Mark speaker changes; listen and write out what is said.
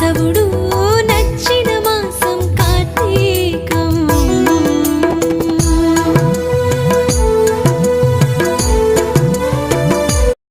Speaker 1: కేశవుడు